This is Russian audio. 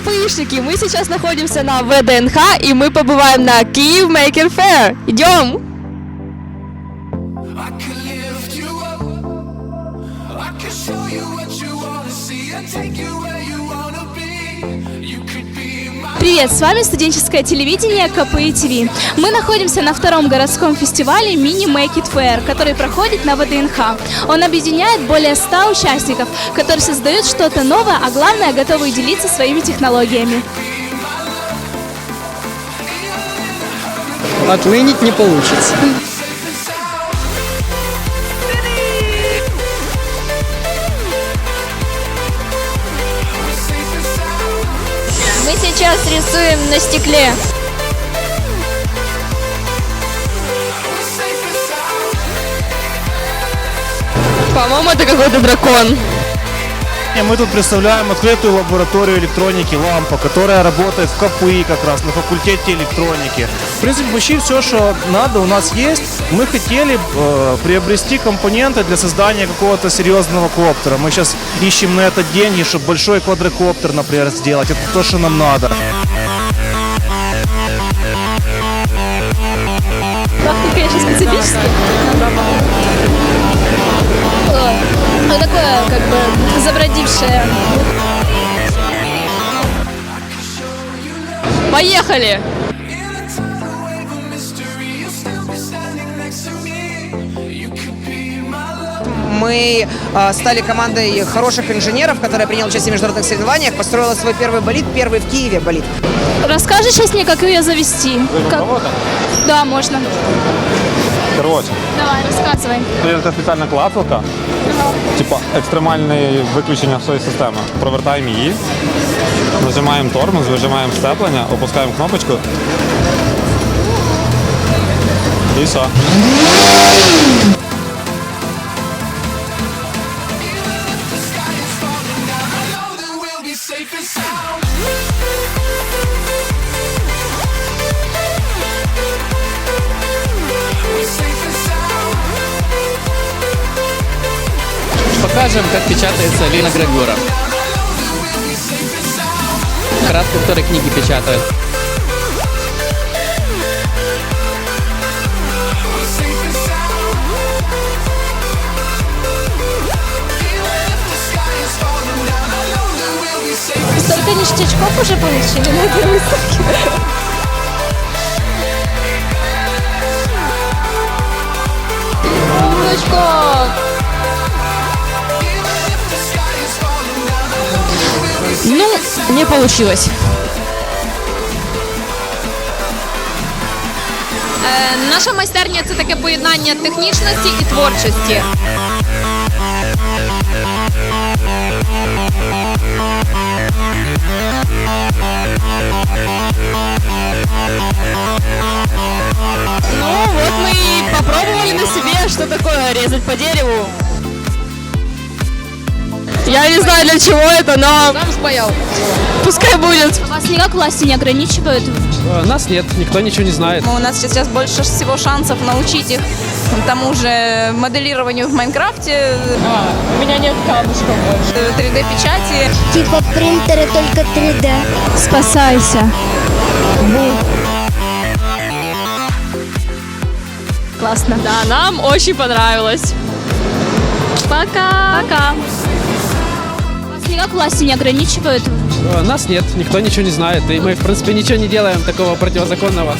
КПИшники, мы сейчас находимся на ВДНХ и мы побываем на Киев Maker Fair. Идем! Take you where you Привет, с вами студенческое телевидение КПИ ТВ. Мы находимся на втором городском фестивале Mini Make It Fair, который проходит на ВДНХ. Он объединяет более 100 участников, которые создают что-то новое, а главное, готовы делиться своими технологиями. Отменить не получится. Сейчас рисуем на стекле. По-моему, это какой-то дракон. И мы тут представляем открытую лабораторию электроники «Лампа», которая работает в КПИ как раз, на факультете электроники. В принципе, почти все, что надо, у нас есть. Мы хотели э, приобрести компоненты для создания какого-то серьезного коптера. Мы сейчас ищем на это деньги, чтобы большой квадрокоптер, например, сделать. Это то, что нам надо. Пахнет, конечно, специфически. Такое, как бы, забродившее. Поехали! Мы э, стали командой хороших инженеров, которая приняла участие в международных соревнованиях, построила свой первый болид, первый в Киеве болид. Расскажешь сейчас мне, как ее завести? Как- Да, можно. Коротше, Давай, рассказывай. це спеціальна клацалка, типа екстремальне виключення всієї системи. Провертаємо її, нажимаємо тормоз, вижимаємо сцеплення, опускаємо кнопочку. І все. Safe and sound. Покажем, как печатается Лина Грегора. Краска, которой книги печатают. Столько ништячков уже получили на этой выставке. Ну, не получилось. Е, Наша майстерня це таке поєднання технічності і творчості. Ну, вот мы и попробовали на себе, что такое резать по дереву. Я не знаю для чего это, но пускай будет. Вас никак власти не ограничивают? Э, Нас нет, никто ничего не знает. У нас сейчас больше всего шансов научить их тому же моделированию в Майнкрафте, У меня нет камушков больше. 3D-печати. Типа принтеры только 3D. Спасайся. Классно. Да, нам очень понравилось. Пока. Пока. Никак власти не ограничивают? Э, Нас нет, никто ничего не знает. И мы, в принципе, ничего не делаем такого противозаконного.